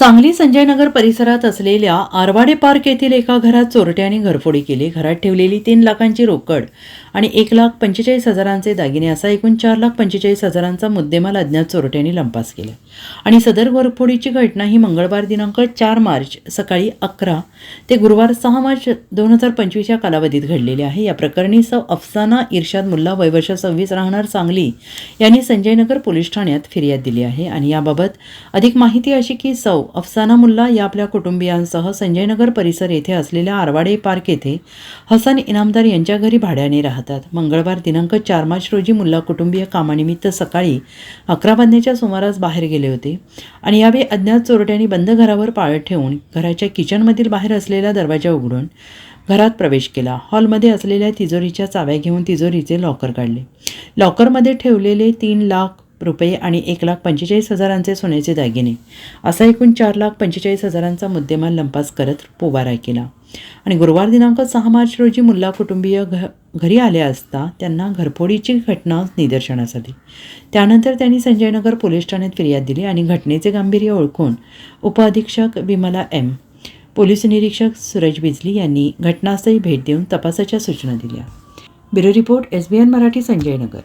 सांगली संजयनगर परिसरात असलेल्या आरवाडे पार्क येथील एका घरात चोरट्याने घरफोडी केली. घरात ठेवलेली तीन लाखांची रोकड आणि एक लाख पंचेचाळीस हजारांचे दागिने असा एकूण चार लाख पंचेचाळीस हजारांचा मुद्देमाल अज्ञात चोरट्यांनी लंपास केला. आणि सदर घरफोडीची घटना ही मंगळवार दिनांक चार मार्च सकाळी अकरा ते गुरुवार सहा मार्च दोन हजार पंचवीस या कालावधीत घडलेली आहे. या प्रकरणी सौ अफसाना इर्शाद मुल्ला वयवर्ष सव्वीस राहणार सांगली यांनी संजयनगर पोलीस ठाण्यात फिर्याद दिली आहे. आणि याबाबत अधिक माहिती अशी की सौ अफसाना मुल्ला या आपल्या कुटुंबियांसह संजयनगर परिसर येथे असलेल्या आरवाडे पार्क येथे हसन इनामदार यांच्या घरी भाड्याने राहतात. मंगळवार दिनांक चार मार्च रोजी मुल्ला कुटुंबीय कामानिमित्त सकाळी अकरा वाजण्याच्या सुमारास बाहेर गेले होते आणि यावेळी अज्ञात चोरट्यांनी बंद घरावर पाळत ठेवून घराच्या किचनमधील बाहेर असलेला दरवाजा उघडून घरात प्रवेश केला. हॉलमध्ये असलेल्या तिजोरीच्या चाव्या घेऊन तिजोरीचे लॉकर काढले. लॉकरमध्ये ठेवलेले तीन लाख रुपये आणि एक लाख पंचेचाळीस हजारांचे सोन्याचे दागिने. असा एकूण चार लाख पंचेचाळीस हजारांचा मुद्देमाल लंपास करत पोबारा केला. आणि गुरुवार दिनांक सहा मार्च रोजी मुल्ला कुटुंबीय घ घरी आले असता त्यांना घरफोडीची घटना निदर्शनास आली. त्यानंतर त्यांनी संजयनगर पोलीस ठाण्यात फिर्याद दिली आणि घटनेचे गांभीर्य ओळखून उपअधीक्षक विमला एम पोलीस निरीक्षक सूरज बिजली यांनी घटनास्थळी भेट देऊन तपासाच्या सूचना दिल्या. Bureau report S B N Marathi Sanjaynagar.